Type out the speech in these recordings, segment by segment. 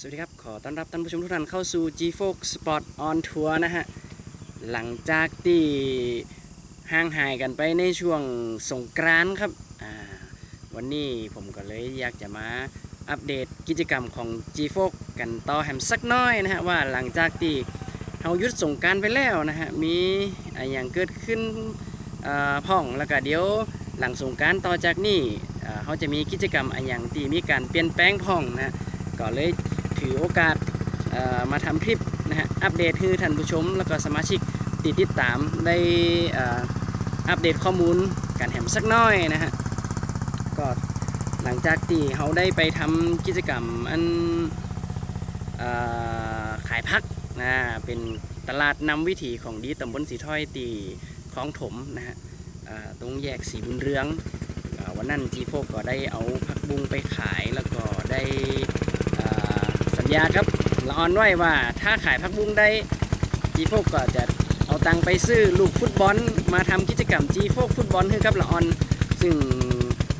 สวัสดีครับ ขอต้อนรับท่านผู้ชมทุกท่านเข้าสู่ G f o x Sport on Tour นะฮะ หลังจากที่ห่างหายกันไปในช่วงสงกรานต์ครับ วันนี้ผมก็เลยอยากจะมาอัปเดตกิจกรรมของ G f o x กันต่อแฮมสักน้อยนะฮะ ว่าหลังจากที่เรายุดสงกรารไปแล้วนะฮะ มีอะไรอย่างเกิดขึ้นพ่องแล้วก็เดี๋ยวหลังสงกรารต่อจากนี้เขาจะมีกิจกรรมอะไรอย่างที่มีการเปลี่ยนแปลงพ่องนะก็เลย ถือโอกาสมาทำคลิปนะฮะอัปเดตให้ท่านผู้ชม แล้วก็สมาชิกติดติดตามได้อัปเดตข้อมูลกันแหมสักน้อยนะฮะก็หลังจากที่เขาได้ไปทำกิจกรรมอันอขายพักนะเป็นตลาดนำวิถีของดีตำบลสีถ้อยตีคลองถมนะฮะตรงแยกสีบุญเรืองอวันนั้นจีโฟก็ได้เอาผักบุ้งไปขายแล้วก็ได้ อ่าครับละออนไว้ว่าถ้าขายพักบุ้งได้จีโฟกก็จะเอาตังค์ไปซื้อลูกฟุตบอลมาทำกิจกรรมจีโฟกฟุตบอลให้กับละออน ซึ่ง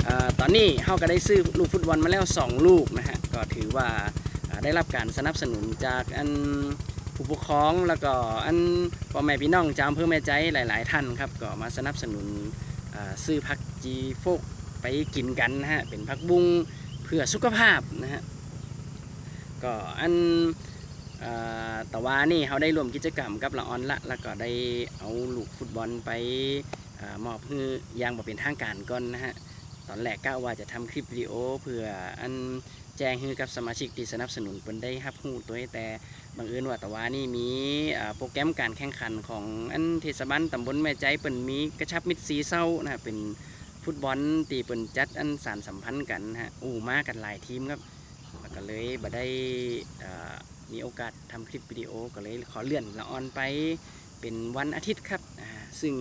อตอนนี้เฮาก็ได้ซื้อลูกฟุตบอลมาแล้ว 2 ลูกนะฮะก็ถือว่าได้รับการสนับสนุนจากอันผู้ปกครองแล้วก็อันพ่อแม่พี่น้องจามเพื่อแม่ใจหลาย ๆ ท่านครับก็มาสนับสนุนซื้อพักจีโฟกไปกินกันนะฮะเป็นพักบุ้งเพื่อสุขภาพนะฮะ ก็อันแต่ว่านี่เขาได้รวมกิจกรรมกับละออนละ แล้วก็ได้เอาลูกฟุตบอลไปอมอบให้อยังบ่เป็นทางการก่อนนะฮะ ตอนแรกก็ว่าจะทำคลิปวิดีโอเพื่ออันแจ้งให้กับสมาชิกที่สนับสนุนเพิ่นได้รับรู้ตัวแต่บังเอิญว่าแต่ว่านี่มีโปรแกรมการแข่งขันของอันเทศบาลตำบลแม่ใจเปิ่นมีกระชับมิตรสีเศร้านะเป็นฟุตบอลตีเปิ่นจัดอันสารสัมพันธ์กันฮะอู้มากันหลายทีมครับ ก็เลยบ่ได้มีโอกาสทำคลิปวิดีโอก็เลยขอเลื่อนละออนไปเป็นวันอาทิตย์ครับ ซึ่ง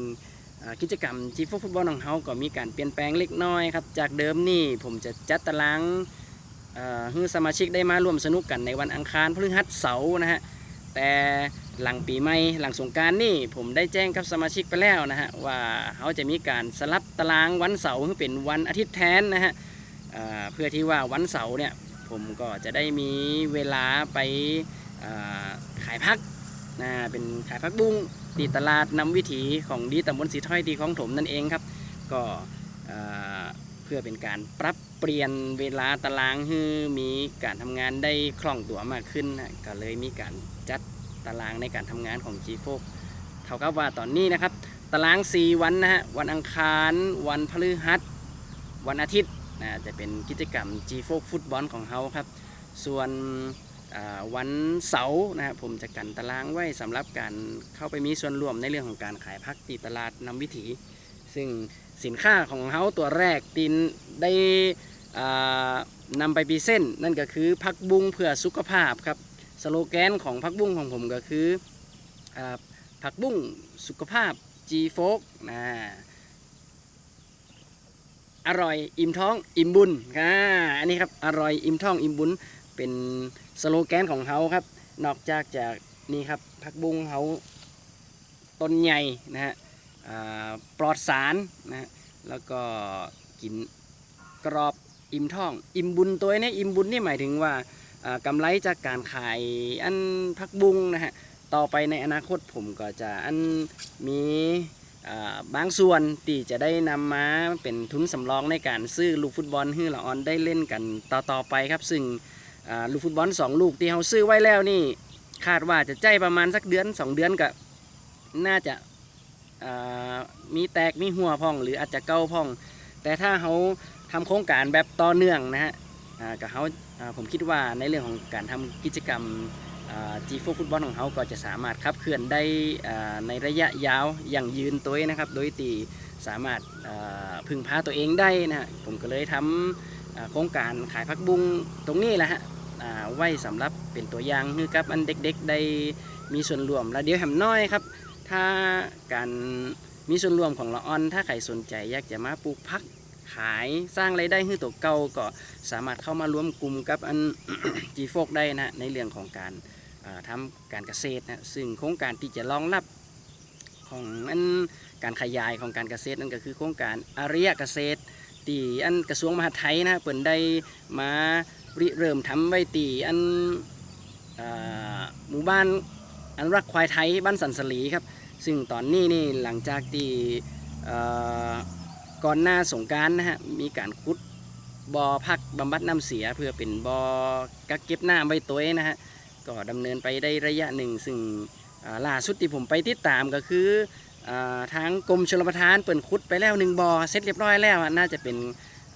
กิจกรรมจีฟฟุตบอลของเขาก็มีการเปลี่ยนแปลงเล็กน้อยครับ จากเดิมนี่ผมจะจัดตารางเอ่อให้สมาชิกได้มาร่วมสนุกกันในวันอังคารพฤหัสเสาร์นะฮะ แต่หลังปีใหม่หลังสงการนี่ผมได้แจ้งกับสมาชิกไปแล้วนะฮะว่าเขาจะมีการสลับตารางวันเสาร์ให้เป็นวันอาทิตย์แทนนะฮะเพื่อที่ว่าวันเสาร์เนี่ย ผมก็จะได้มีเวลาไปขายพักนะเป็นขายพักบุ้งตีตลาดนำวิถีของดีตำบลสีถ้อยดีของถมนั่นเองครับ ก็เพื่อเป็นการปรับเปลี่ยนเวลาตารางให้มีการทำงานได้คล่องตัวมากขึ้นนะก็เลยมีการจัดตารางในการทำงานของ g โฟกเท่ากับว่าตอนนี้นะครับ ตาราง 4 วันนะฮะวันอังคาร วันพฤหัส วันอาทิตย์ นะจะเป็นกิจกรรม G โฟกฟุตบอลของเขาครับ ส่วนวันเสาร์นะครับผมจะกันตารางไว้สำหรับการเข้าไปมีส่วนร่วมในเรื่องของการขายพักตีตลาดนำวิถี ซึ่งสินค้าของเขาตัวแรกตินได้อ่านำไปพรีเส้น นั่นก็คือพักบุ้งเพื่อสุขภาพครับสโลแกนของพักบุ้งของผมก็คืออผักบุ้งสุขภาพ G โฟกนะ อร่อยอิ่มท้องอิ่มบุญอ่าอันนี้ครับอร่อยอิ่มท้องอิ่มบุญเป็นสโลแกนของเขาครับ นอกจากจากนี่ครับผักบุ้งเขาต้นใหญ่นะฮะปลอดสารนะฮะแล้วก็กินกรอบอิ่มท้อง อิ่มบุญตัวนี้อิ่มบุญนี่หมายถึงว่าอ่ากำไรจากการขายอันผักบุ้งนะฮะต่อไปในอนาคตผมก็จะอันมี บางส่วนที่จะได้นำมาเป็นทุนสำรองในการซื้อลูกฟุตบอลให้ละออนได้เล่นกันต่อๆไปครับ ซึ่งลูกฟุตบอล 2 ลูกที่เขาซื้อไว้แล้วนี่คาดว่าจะใจประมาณสักเดือน 2 เดือนก็น่าจะามีแตกมีหัวพ่อง หรืออาจจะเก้าพ่อง แต่ถ้าเขาทำโครงการแบบต่อเนื่องนะฮะกับเขาาผมคิดว่าในเรื่องของการทำกิจกรรม จีโฟฟุตบอลของเขาก็จะสามารถขับเคลื่อนได้ในระยะยาวอย่างยืนตัวนะครับ โดยตีสามารถพึ่งพาตัวเองได้นะฮะผมก็เลยทำโครงการขายพักบุ้งตรงนี้แหละฮะอ่าไว้สำหรับเป็นตัวอย่างให้กับอันเด็กๆได้มีส่วนร่วมและเดี๋ยวแหมน้อยครับ ถ้าการมีส่วนร่วมของละออน ถ้าใครสนใจอยากจะมาปลูกพักขายสร้างไรายได้ให้ตัวเก่าก็สามารถเข้ามาร่วมกลุ่มกับอันจีโฟกได้นะฮะในเรื่องของการ อ่าทำการเกษตรนะซึ่งโครงการที่จะรองรับของอันการขยายของการเกษตรนั่นก็คือโครงการอาริยเกษตรที่อันกระทรวงมหาดไทยนะเปิดได้มาริเริ่มทำไว้ตีอันหมู่บ้านอันรักควายไทยบ้านสันสลีครับ ซึ่งตอนนี้นี่หลังจากที่ก่อนหน้าสงการนะฮะมีการขุดบ่อพักบำบัดน้ำเสียเพื่อเป็นบ่อกักเก็บน้ำไว้ตัวเองนะฮะ ก็ดำเนินไปได้ระยะหนึ่ง ซึ่งล่าสุดที่ผมไปติดตามก็คืออทางกรมชลประทานเปิดขุดไปแล้วหนึ่งบ่อเสร็จเรียบร้อยแล้วน่าจะเป็น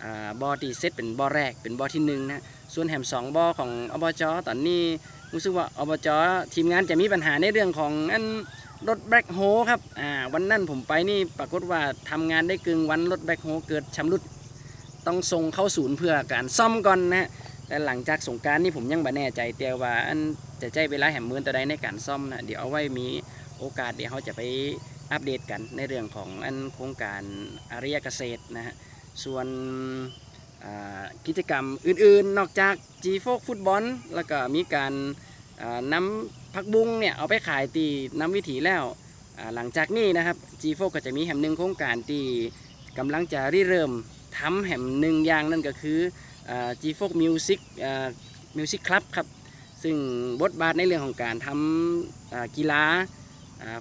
อาบ่อที่เซตเป็นบ่อแรกเป็นบ่อที่หนึ่งนะส่วนแหมสองบ่อของอบจตอนนี้รู้สึกว่าอบจทีมงานจะมีปัญหาในเรื่องของอันรถแบ็คโฮครับวันนั้นผมไปนี่ปรากฏว่าทำงานได้กึ่งวันรถแบ็คโฮเกิดชำรุดต้องส่งเข้าศูนย์เพื่อการซ่อมก่อนนะฮะ แต่หลังจากสงการนี่ผมยังไม่แน่ใจแต่ว่าอันจะใจเวลาแหมมือนตัวใดในการซ่อมนะเดี๋ยวเอาไว้มีโอกาสเดี๋ยวเขาจะไปอัปเดตกันในเรื่องของอันโครงการอาริยเกษตรนะฮะส่วนกิจกรรมอื่นๆ นอกจาก G โฟกฟุตบอลแล้วก็มีการนำผักบุ้งเนี่ยเอาไปขายตีน้ำวิถีแล้วหลังจากนี้นะครับ G โฟก็จะมีแห่งหนึ่งโครงการที่กำลังจะริเริ่มทำแห่งหนึ่งอย่างนั่นก็คือ อ่า G โฟกมิวสิกมิวสิกคลับครับ ซึ่งบทบาทในเรื่องของการทำกีฬา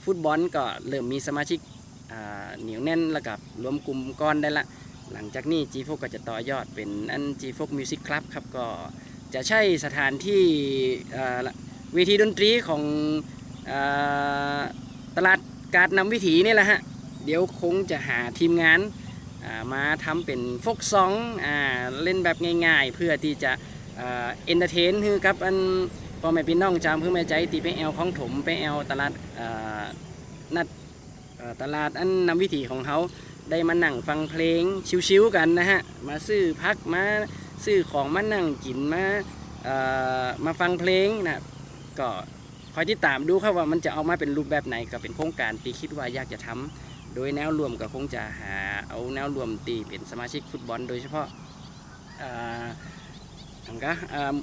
ฟุตบอลก็เริ่มมีสมาชิกเหนียวแน่นแล้วกับรวมกลุ่มก้อนได้ละ หลังจากนี้ G โฟกก็จะต่อยอดเป็นอัน G โฟกมิวสิกคลับครับก็จะใช่สถานที่เวทีดนตรีของอตลาดการนำวิถีนี่แหละฮะ เดี๋ยวคงจะหาทีมงาน มาทำเป็นฟกซองอเล่นแบบง่ายๆ เพื่อที่จะเอนเตอร์เทนคือกับอันพ่อแม่พี่น้องจามเพื่อแม่ใจตีไปแอลของถมไปแอลตลาดนัดตลาดอันนำวิถีของเขาได้มานั่งฟังเพลงชิวๆกันนะฮะมาซื้อพักมาซื้อของมานั่งกินมามาฟังเพลงนะก็คอยติดตามดูครับว่ามันจะเอามาเป็นรูปแบบไหนก็เป็นโครงการที่คิดว่าอยากจะทำ โดยแนวรวมก็คงจะหาเอาแนวรวมตีเป็นสมาชิกฟุตบอล โดยเฉพาะเอ่ออังกะเอ่อ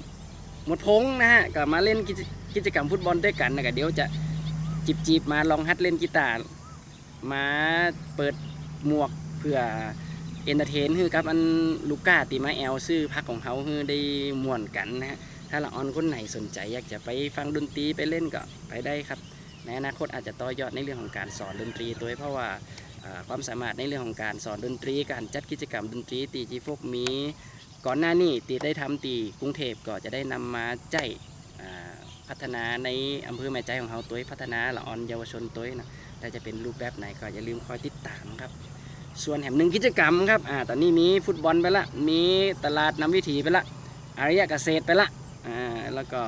หมดพงนะฮะก็มาเล่นกิจกรรมฟุตบอลด้วยกันนะก็เดี๋ยวจะจีบจีบๆมาลองฮัดเล่นกีตาร์มาเปิดหมวกเพื่อเอนเตอร์เทนคือกับอันลูก้าตีมาแอลซื้อพักของเขาคือได้ม่วนกันนะฮะถ้าละออนคนไหนสนใจอยากจะไปฟังดนตรีไปเล่นก็ไปได้ครับ ในอนาคตอาจจะต่อยอดในเรื่องของการสอนดนตรีตัวเพราะว่าความสามารถในเรื่องของการสอนดนตรี การจัดกิจกรรมดนตรีตีจีฟกมี ก่อนหน้านี้ตีได้ทำตีกรุงเทพก็จะได้นำมาใจพัฒนาในอำเภอแม่ใจของเขาตัวพัฒนาละออนเยาวชนตัวนะแต่จะเป็นรูปแบบไหนก็อย่าลืมคอยติดตามครับ ส่วนแห่งหนึ่งกิจกรรมครับอตอนนี้มีฟุตบอลไปละ มีตลาดน้ำวิถีไปละอารยเกษตรไปละแล้วก็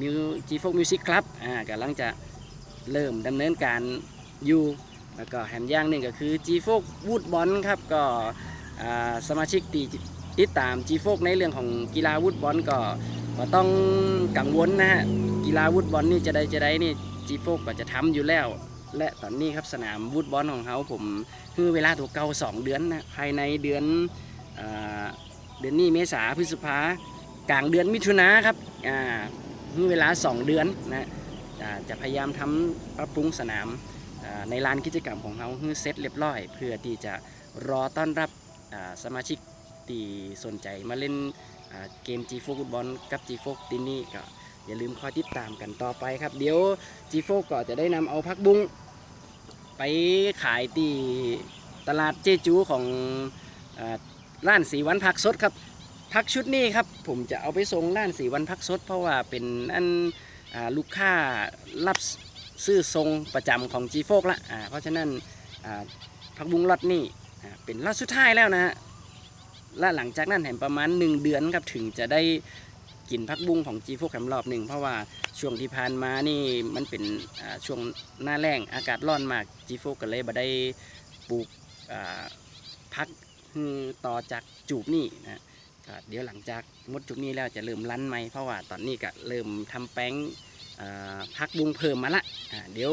มิวจีโฟกมิวสิกคลับอ่ากำลังจะเริ่มดำเนินการอยู่แล้วก็แหมย่างหนึ่งก็คือจีโฟกวูดบอลครับก็สมาชิกตีติดตามจีโฟกในเรื่องของกีฬาวูดบอลก็ก็ต้องกังวลนะฮะกีฬาวูดบอลนี่จะได้จะได้นี่จีโฟกก็จะทำอยู่แล้ว และตอนนี้ครับสนามวูดบอลของเขาผมคือเวลาตัวเก่า2 เดือนนะภายในเดือนอเดือนนี้เมษาพฤษภา กลางเดือนมิถุนาครับอ่าเวลา 2 เดือนนะจะพยายามทำปรับปรุงสนามในลานกิจกรรมของเขาคือเซตเรียบร้อย เพื่อที่จะรอต้อนรับสมาชิกที่สนใจมาเล่นเกม G4 ฟุตบอลกับ G4 ที่นี่ก็อย่าลืมคอยติดตามกันต่อไปครับ เดี๋ยว G4 ก็จะได้นำเอาพักบุ้งไปขายที่ตลาดเจจูของร้านสีวันผักสดครับ พักชุดนี้ครับผมจะเอาไปส่งร้านสีวันผักสด เพราะว่าเป็นอันอ่าลูกค้ารับซื้อทรงประจำของ G4 ละอ่าเพราะฉะนั้นพักบุ้งล็อตนี่เป็นล็อตสุดท้ายแล้วนะฮะและหลังจากนั้นแถมประมาณ 1 เดือนครับถึงจะได้กินพักบุ้งของ G4 คำรอบหนึ่งเพราะว่าช่วงที่ผ่านมานี่มันเป็นช่วงหน้าแรงอากาศร้อนมากจีโฟกก็เลยบ่ได้ปลูกพักต่อจากจูบนี่นะ เดี๋ยวหลังจากหมดจูบนี้แล้วจะเริ่มรั้นไหมเพราะว่าตอนนี้ก็เริ่มทำแป้งพักบุงเพิ่มมาละเดี๋ยว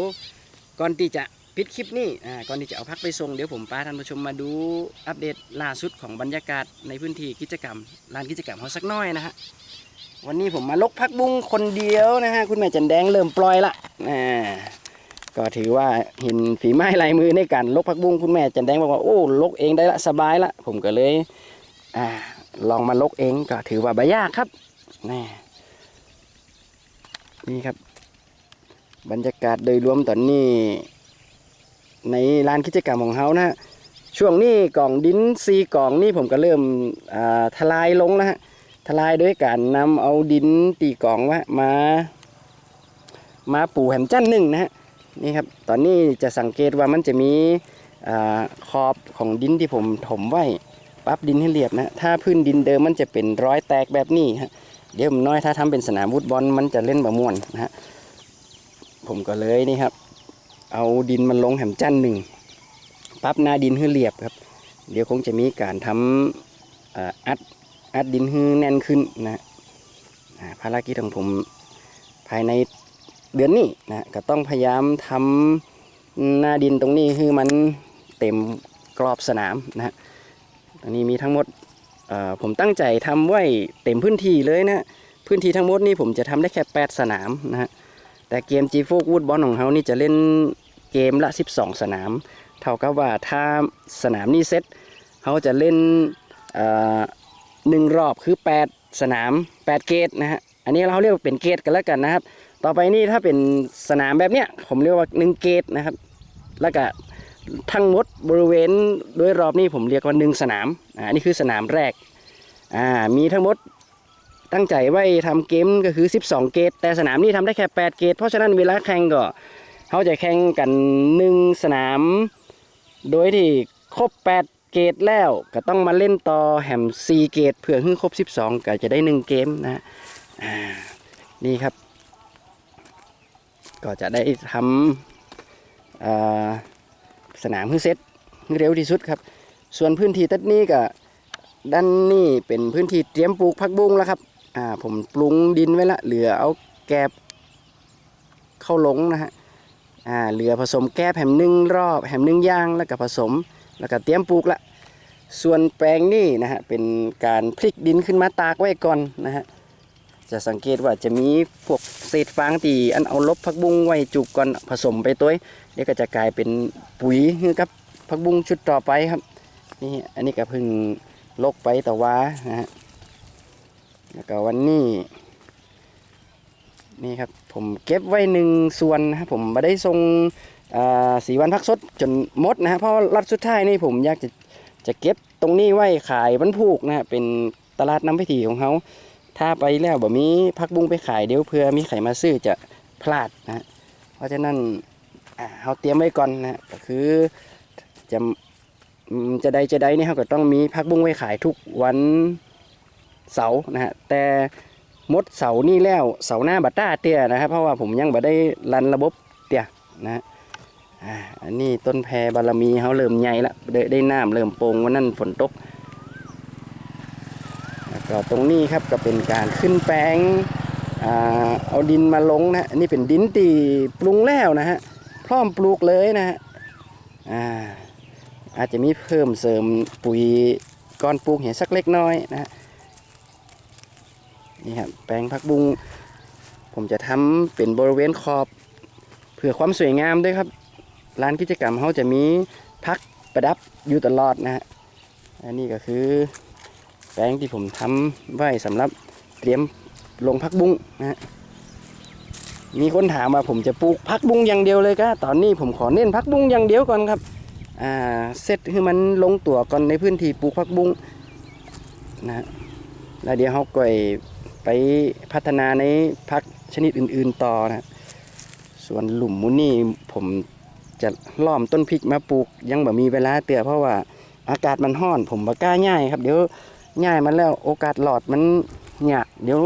ก่อนที่จะปิดคลิปนี้อ่ก่อนที่จะเอาพักไปส่งเดี๋ยวผมพาท่านผู้ชมมาดูอัปเดตล่าสุดของบรรยากาศในพื้นที่กิจกรรมลานกิจกรรมเขาสักน้อยนะฮะวันนี้ผมมาลกพักบุ้งคนเดียวนะฮะคุณแม่จันแดงเริ่มปล่อยละก็ถือว่าเห็นฝีไม้ลายมือในการลกพักบุ้งคุณแม่จันแดงบอกว่าโอ้ลกเองได้ละสบายละผมก็เลยอ่า ลองมาลกเองก็ถือว่าบยากครับน่นี่ครับ บรรยากาศโดยรวมตอนนี้ ในลานกิจกรรมของเขานะฮะช่วงนี้กล่องดินซีกล่องนี่ผมก็เริ่มทลายลงแล้วฮะทลายด้วยการนำเอาดินตีกล่องวะมา มาปูแหมจันหนึ่งนะฮะนี่ครับ ตอนนี้จะสังเกตว่ามันจะมีอขอบของดินที่ผมถมไว้ ปรับดินให้เรียบนะ ถ้าพื้นดินเดิมมันจะเป็นร้อยแตกแบบนี้ฮะ เดี๋ยวผมน้อยถ้าทำเป็นสนามฟุตบอลมันจะเล่นบะม่วนนะฮะ ผมก็เลยนี่ครับ เอาดินมันลงแหมจันหนึ่งปรับหน้าดินให้เรียบครับ เดี๋ยวคงจะมีการทำอ่าอัดอัดดินให้แน่นขึ้นนะฮะภารกิจของผมภายในเดือนนี้นะก็ต้องพยายามทำหน้าดินตรงนี้คือมันเต็มกรอบสนามนะฮะ ตรงนี้มีทั้งหมดผมตั้งใจทำไว้เต็มพื้นที่เลยนะพื้นที่ทั้งหมดนี่ผมจะทำได้แค่8สนามนะฮะแต่เกม G โฟกวูดบอลของเขานี่จะเล่นเกมละ 12 สนาม เท่ากับว่าถ้าสนามนี้เซตเขาจะเล่นหนึ่งรอบคือ 8 สนาม 8 เกตนะฮะอันนี้เราเรียกว่าเป็นเกตกันแล้วกันนะครับ ต่อไปนี่ถ้าเป็นสนามแบบเนี้ยผมเรียกว่าหนึ่งเกตนะครับ แล้วก็ ทั้งหมดบริเวณโดยรอบนี่ผมเรียกว่าหนึ่งสนามอ่าอันนี่คือสนามแรกอ่ามีทั้งหมดตั้งใจไว้ทำเกมก็คือ 12 เกต แต่สนามนี้ทำได้แค่ 8 เกต เพราะฉะนั้นเวลาแข่งก็เขาจะแข่งกันหนึ่งสนาม โดยที่ครบ 8 เกตแล้วก็ต้องมาเล่นต่อแหม4 เกตเพื่อให้ครบ 12 ก็จะได้ 1 เกมนะฮะนี่ครับ ก็จะได้ทำอ่อ สนามให้เสร็จให้เร็วที่สุดครับ ส่วนพื้นที่ตัดนี้ก็ด้านนี้เป็นพื้นที่เตรียมปลูกผักบุ้งแล้วครับอ่าผมปรุงดินไว้ละเหลือเอาแกบเข้าลงนะฮะอ่าเหลือผสมแกบแหมหนึ่งรอบแหมหนึ่งย่างแล้วก็ผสมแล้วก็เตรียมปลูกละส่วนแปลงนี่นะฮะเป็นการพลิกดินขึ้นมาตากไว้ก่อนนะฮะ จะสังเกตว่าจะมีพวกเศษฟางที่อันเอาลบผักบุ้งไว้จุกก่อนผสมไปตัวเดี๋ยวก็จะกลายเป็นปุ๋ยให้กับผักบุ้งชุดต่อไปครับ นี่อันนี้ก็เพิ่งลกไปแต่ว่านะฮะแล้วก็วันนี้นี่ครับผมเก็บไว้หนึ่งส่วนนะครับผมมาได้ทรงสีวันพักสดจนหมดนะฮะเพราะรัดสุดท้ายนี่ผมอยากจะจะเก็บตรงนี้ไว้ขายบรรพูกนะฮะเป็นตลาดน้ำพิถีของเขา ถ้าไปแล้วบ่มีพักบุ้งไปขายเดี๋ยวเพื่อมีใครมาซื้อจะพลาดนะเพราะฉะนั้นเราเตรียมไว้ก่อนนะก็คือจะจะใดจะใดนี่เขาก็ต้องมีพักบุ้งไว้ขายทุกวันเสาร์นะฮะแต่หมดเสาร์นี่แล้วเสาร์หน้าบัตต้าเตี้ยนะครับ เพราะว่าผมยังบ่ได้รันระบบเตี้ยนะฮะอันนี้ต้นแพรบารมีเขาเริ่มใหญ่ละได้ได้น้ำเริ่มโปร่งวันนั้นฝนตก ก็ตรงนี้ครับก็เป็นการขึ้นแปลงอเอาดินมาลงนะฮะนี่เป็นดินตีปรุงแล้วนะฮะพร้อมปลูกเลยนะฮะอาอาจจะมีเพิ่มเสริมปุ๋ยก้อนปลูกเห็นสักเล็กน้อยนะฮะนี่ครับแปลงผักบุ้งผมจะทำเป็นบริเวณขอบ เพื่อความสวยงามด้วยครับ ร้านกิจกรรมเขาจะมีพักประดับอยู่ตลอดนะฮะอันนี้ก็คือ แปลงที่ผมทำไว้สำหรับเตรียมลงพักบุ้งนะฮะมีคนถามว่าผมจะปลูกพักบุ้งอย่างเดียวเลยก็ตอนนี้ผมขอเน้นพักบุ้งอย่างเดียวก่อนครับอ่าเสร็จให้มันลงตัวก่อนในพื้นที่ปลูกพักบุ้งนะฮะแล้วเดี๋ยวเขาก็ไปพัฒนาในพักชนิดอื่น ๆต่อนะส่วนหลุมมุนี่ผมจะล้อมต้นพริกมาปลูกยังแบบมีเวลาเตือเพราะว่าอากาศมันห้อน ผมบ่กล้าง่ายครับเดี๋ยว ง่ายมันแล้วโอกาสหลอดมันยากเดี๋ยว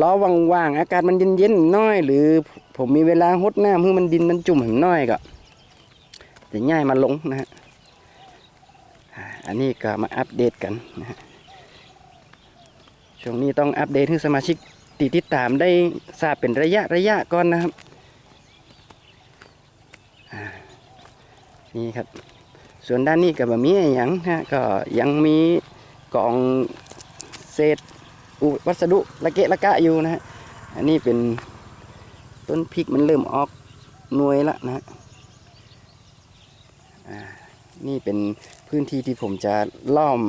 ล้อว่างๆอากาศมันเย็นๆน้อย หรือผมมีเวลาหดน้ำเพื่อมันดินมันจุ่มหนน้อยก็จะง่ายมาลงนะฮะอันนี้ก็มาอัปเดตกันนะฮะช่วงนี้ต้องอัปเดตให้สมาชิกติดติดตามได้ทราบเป็นระยะระยะก่อนนะครับนี่ครับ ส่วนด้านนี้ก็บ่มีอย่างนะก็ยังมี กล่องเศษอุวัสดุละเกะละกะอยู่นะฮะอันนี้เป็นต้นพริกมันเริ่มออกหน่วยละนะฮะอ่านี่เป็นพื้นที่ที่ผมจะล้อม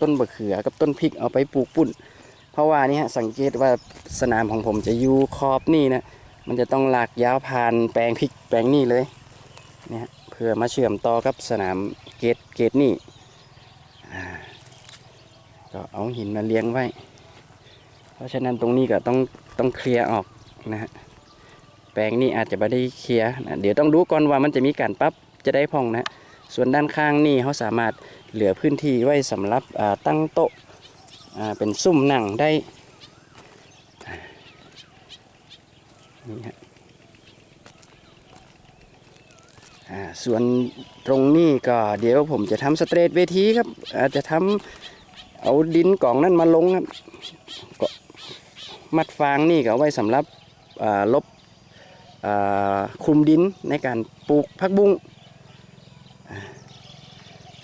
ต้นบะเขือกับต้นพริกเอาไปปลูกปุ่น เพราะว่านี่ฮะสังเกตว่าสนามของผมจะอยู่ขอบนี่นะมันจะต้องลากยาวผ่านแปลงพริกแปลงนี่เลยเนี่ยเพื่อมาเชื่อมต่อกับสนามเกตเกตนี่ ก็เอาหินมาเลี้ยงไว้ เพราะฉะนั้นตรงนี้ก็ต้องต้องเคลียร์ออกนะฮะแปลงนี่อาจจะไม่ได้เคลียร์นะเดี๋ยวต้องดูก่อนว่ามันจะมีการปรับจะได้พองนะ ส่วนด้านข้างนี่เขาสามารถเหลือพื้นที่ไว้สำหรับตั้งโต๊ะเป็นซุ้มนั่งได้นี่ฮะส่วนตรงนี้ก็เดี๋ยวผมจะทำสเตรทเวทีครับอาจจะทำ เอาดินกล่องนั่นมาลงครับก็มัดฟางนี่ก็เอาไว้สำหรับลบคุมดินในการปลูกผักบุ้ง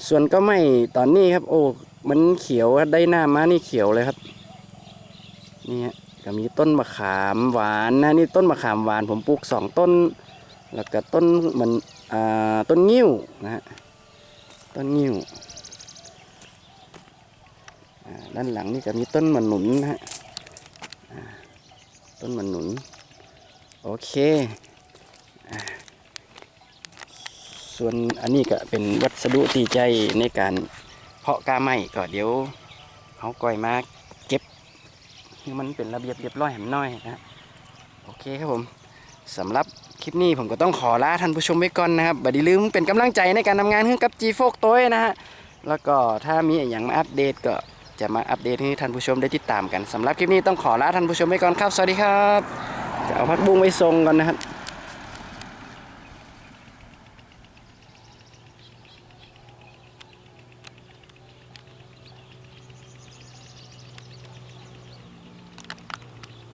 ส่วนก็ไม่ตอนนี้ครับ โอ้มันเขียวได้หน้ามานี่เขียวเลยครับนี่ฮะก็มีต้นมะขามหวานนะนี่ต้นมะขามหวานผมปลูกสองต้น แล้วก็ต้นเหมือนอต้นงิ้วนะฮะต้นงิ้ว ด้านหลังนี่ก็มีต้นมะหนุนนะฮะต้นมะหนุน โอเคส่วนอันนี้ก็เป็นวัสดุที่ใจในการเพาะกาไม้ก็เดี๋ยวเขาก่อยมาเก็บให้มันเป็นระเบียบเรียบร้อยแหมน้อยนะโอเคครับผมสำหรับคลิปนี้ผมก็ต้องขอลาท่านผู้ชมไว้ก่อนนะครับบัดนี้ลืมเป็นกำลังใจในการทำงานให้กับ G f o x ตัวนะฮะ แล้วก็ถ้ามีอย่างมาอัปเดตก็ จะมาอัปเดตให้ท่านผู้ชมได้ติดตามกันสำหรับคลิปนี้ต้องขอลาท่านผู้ชมไว้ก่อนครับ สวัสดีครับ จะเอาพักบุ้งไปทรงก่อนนะครับ